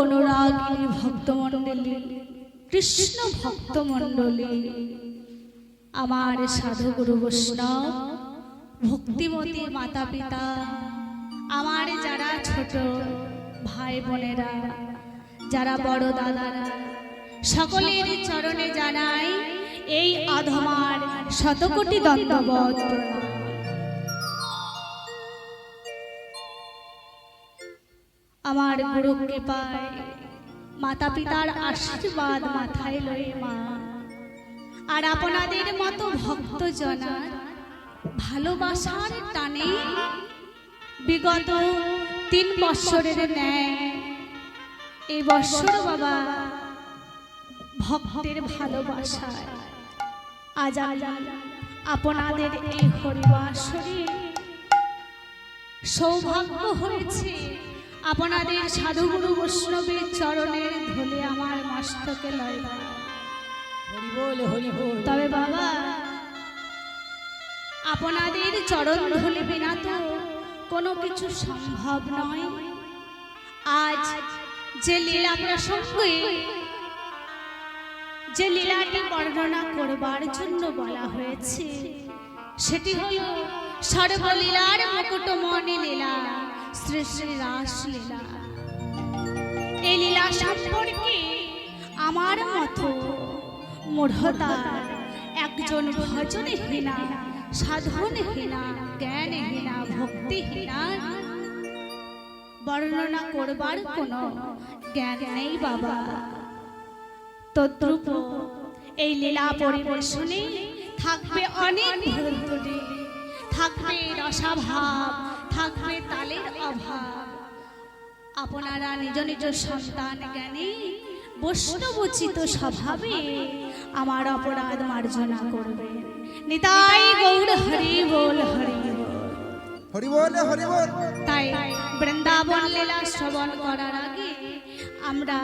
অনুরাগিনী ভক্তমণ্ডলী, কৃষ্ণ ভক্তমণ্ডলী, আমার সাধুগুরু বৈষ্ণব, ভক্তিমতী মাতা পিতা আমার যারা ছোট ভাই বোনেরা যারা বড় দাদারা, সকলের চরণে জানাই এই অধমার শতকোটি দণ্ডবত আমার গুরু কৃপায় মাতা পিতার আশীর্বাদ মাথায় লয়ে মা। আর আপনাদের মতো ভক্তজনার ভালোবাসার টানে বিগত তিন বৎসরের ন্যায় এই বৎসর বাবা ভক্তের ভালোবাসায়। আজ আজ আপনাদের এই হরিবাসরে সৌভাগ্য হয়েছে। আপনাদের সাধুগুরু বৈষ্ণবের চরণের ধুলে আমার মস্তকে লয় তবে বাবা আপনাদের চরণ ধুলে বিনা তো কোনো কিছু সম্ভব নয়। আজ যে লীলা প্রসঙ্গে যে লীলাটি বর্ণনা করবার জন্য বলা হয়েছে সেটি হল সর্বলীলার মুকুটমণি লীলা। শ্রী শ্রী এই লীলা সম্পর্কে আমার মতো। মূঢ়তার একজন ভজনহীনা সাধনহীনা জ্ঞানহীনা ভক্তিহীনা। বর্ণনা করবার কোনো জ্ঞান নেই বাবা। তদ্রূপ এই লীলা পরিবেশনে থাকবে অনেক থাকবে রসাভাব। থাকবে তালের অভাব। আপনারা নিজ নিজ সন্তান জ্ঞানে বৈষ্ণবোচিত স্বভাবে আমার অপরাধ মার্জনা করবে। নিতাই গৌর হরি বল হরি হরি বল হরি বল। তাই বৃন্দাবন লীলা শ্রবণ করার আগে আমরা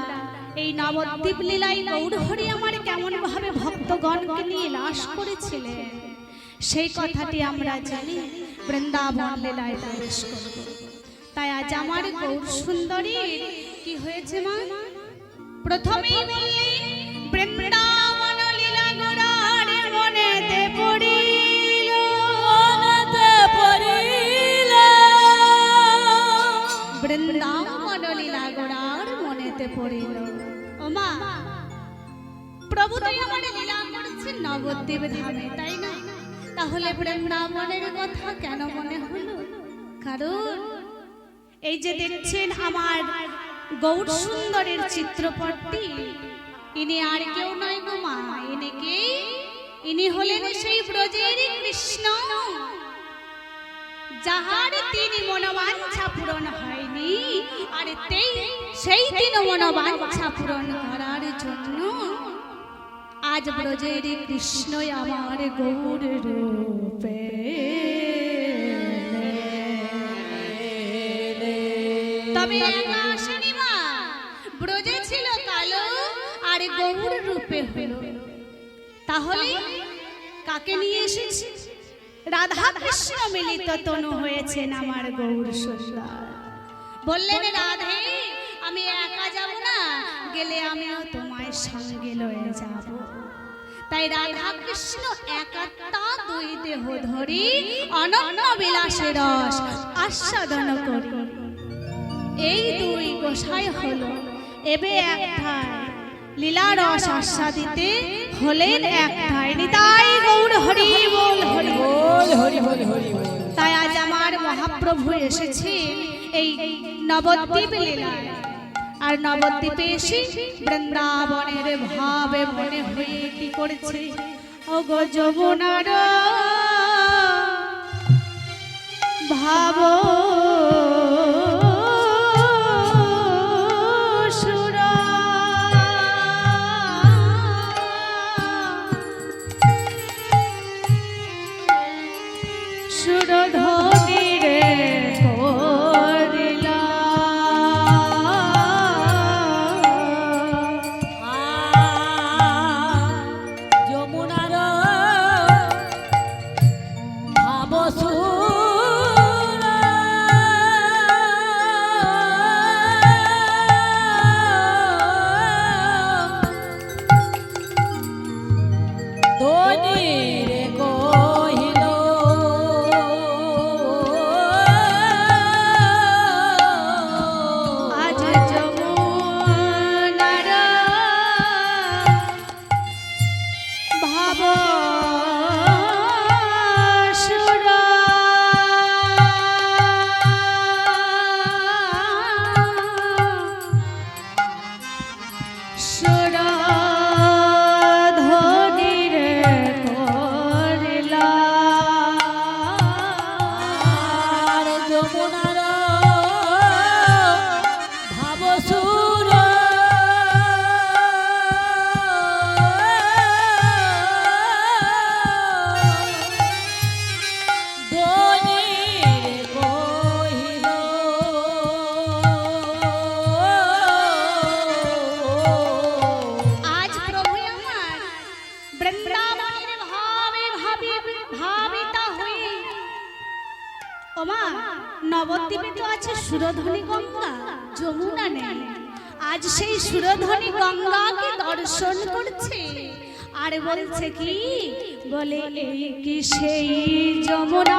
এই নবদ্বীপ লীলায় গৌরহরি আমার কেমন ভাবে ভক্তগণকে নিয়ে লাশ করেছিলেন সেই কথাটি আমরা জানি। বৃন্দাবন লীলায় প্রবেশ করব। তাই আজ আমার গৌর সুন্দরী কি হয়েছে মা? প্রথমেই বললেন বৃন্দাবন লীলা গোড়ার মনেতে পড়িল। মনতে পড়িল। বৃন্দাবন লীলা গোড়ার মনেতে পড়িল। ও মা প্রভু তো আমার লীলা করেছে নবদ্বীপ ধামে তাই না? তাহলে বৃন্দাবনের কথা কেন মনে হলো? কারণ এই যে দেখছেন আমার গৌর সুন্দরের চিত্রপটটি, ইনি আর কেউ নয় গো মা, ইনি কে? ইনি হলেন সেই ব্রজের কৃষ্ণ। যাহার তিন মনোবাঞ্ছা পূরণ হয়নি, আর সেই তিন মনোবাঞ্ছা পূরণ জন্য আজ ব্রজের কৃষ্ণ আমার গৌর রূপে। তবে মা। ব্রজে ছিল কালো আর গৌর রূপে হলো। তাহলে কাকে নিয়ে এসেছি? রাধা কৃষ্ণ মিলিত তনু হয়েছেন আমার গৌর সুন্দর বললেন, রাধে, আমি একা যাব না, গেলে আমিও তোমায় সঙ্গে লয়ে যাব। তাই রাধা কৃষ্ণ একাত্তা দুই দেহ ধরি অনন্য বিলাসে রস আস্বাদন করি। এই দুই গোসাই হলো। এবে একটাই লীলা রস আস্বাদিতে হলেন একটাই নিতাই গৌর হরি বল হরি বল। হরি হরি তাই আজ আমার মহাপ্রভু এসেছে এই নবদ্বীপ লীলায়। আর নবদ্বীপে এসে বৃন্দাবনের ভাবে মনে হয়ে কি করেছে? ও গো যমুনার ভাব কি সেই যমুনা?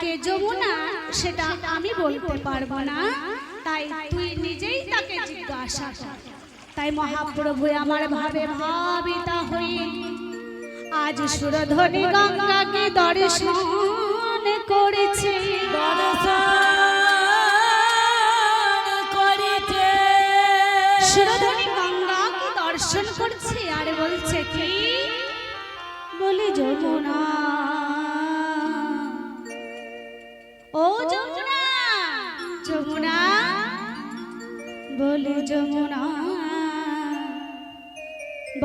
কে যমুনা, সেটা আমি বলতে পারব না। তাই তুই নিজেই তাকে জিজ্ঞাসা কর। তাই মহাপ্রভু আমার ভাবে ভাবিত হই। আজ সুরধনী গঙ্গাকে দর্শন করেছে। দর্শন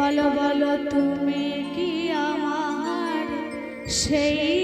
বলো বলো তুমি কি আমার সেই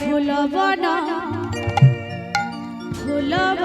ভুলব না ভুলব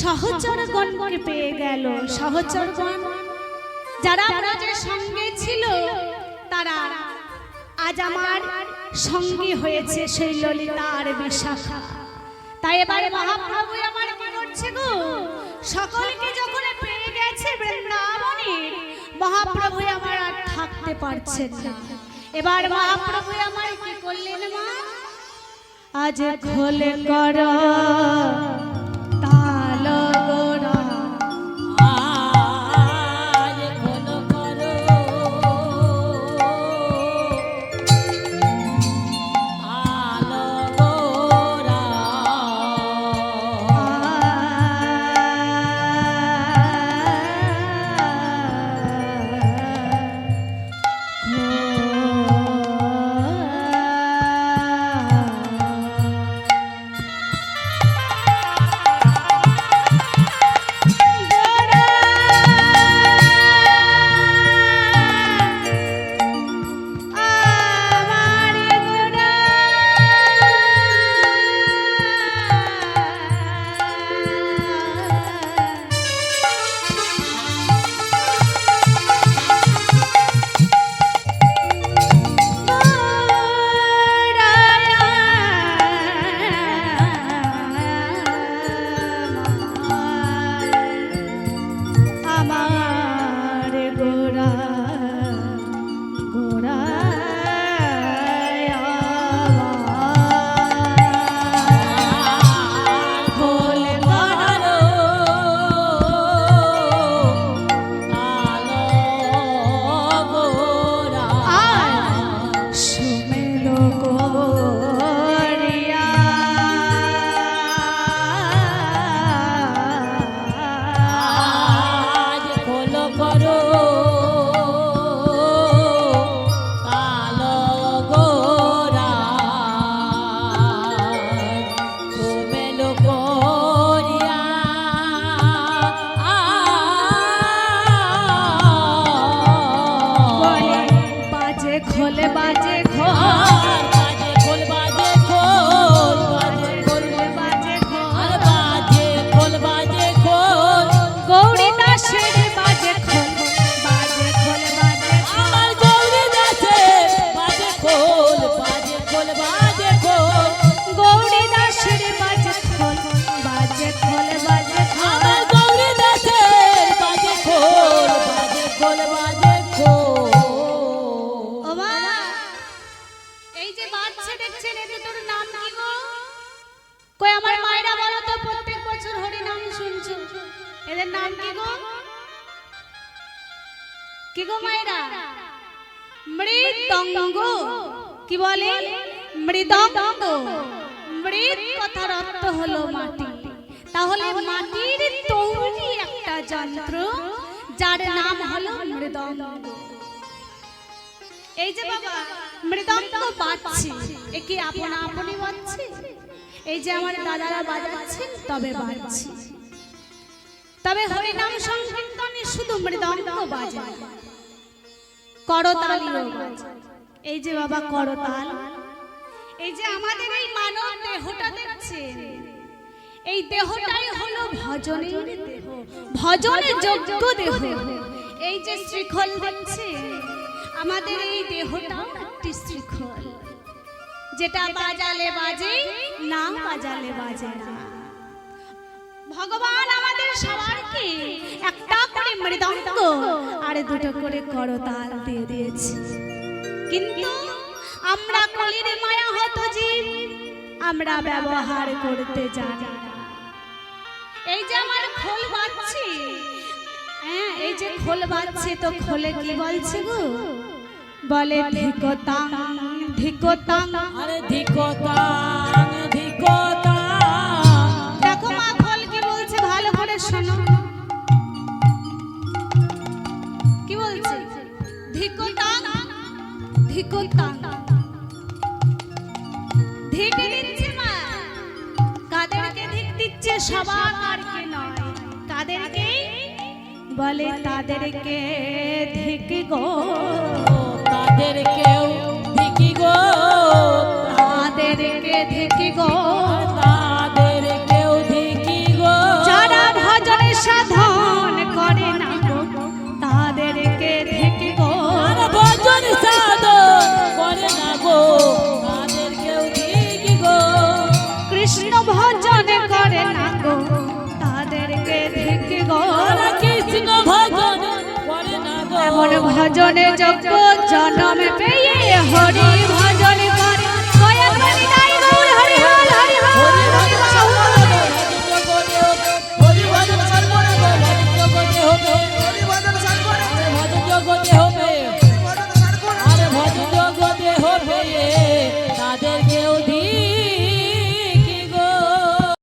সহচরগণকে পেয়ে গেল সহচরগণ। যারা রাজের সঙ্গে ছিল, তারা আজ আমার সঙ্গী হয়েছে সেই ললিতার বিশাখা। তাই এবারে মহাপ্রভু আমার কি করছে গো, সকলকে যখন পেয়ে গেছে বৃন্দাবনে, মহাপ্রভু আমার আর থাকতে পারছে না। এবার মহাপ্রভু আমার কি করলেন মা? আজ খোলে কর। এদের নাম কি গো? কি গো মায়েরা? মৃদঙ্গ। কি বলে? মৃদঙ্গ। মৃদ কথার অর্থ হলো মাটি। তাহলে মাটির তৈরি একটা যন্ত্র, যার নাম হলো মৃদঙ্গ। এই যে বাবা, মৃদঙ্গ বাজছে। এ আপনা আপনি বাজছে? এই যে আমার দাদারা বাজাচ্ছেন, তবে বাজছে। তবে হরিনাম সংকীর্তনে শুধু মৃদঙ্গ বাজে। করতালিও বাজে এই যে বাবা করতাল। এই যে আমাদের এই মানব দেহটা দেখছেন। এই দেহটাই হলো ভজনের দেহ। ভজনের যোগ্য দেহ। এই যে শৃখল দেখছে আমাদের এই দেহটাও একটি শৃখল যেটা বাজালে বাজে, না বাজালে বাজে না। ভগবান আমাদের সবাইকে একটা করে মৃদঙ্গ আর দুটো করে করতাল দিয়ে দিয়েছে। কিন্তু আমরা কলির মায়া হত জীব, আমরা ব্যবহার করতে জানি এই যে আমার খোল বাজছে হ্যাঁ এই যে খোল বাজছে তো খোলে কি বলছে গো? বলে ধিকতাং ধিকতাং। আরে ধিকতাং ধিকতাং। ধিক দিচ্ছে মা। কাদেরকে ধিক দিচ্ছে সবার আর কে নয়। কাদেরকে? বলে তাদেরকে ধিক গো। তাদেরকে ধিকি গো। তাদেরকে ধিক গো। ভজনে যোগ্য জনম পেয়ে হরি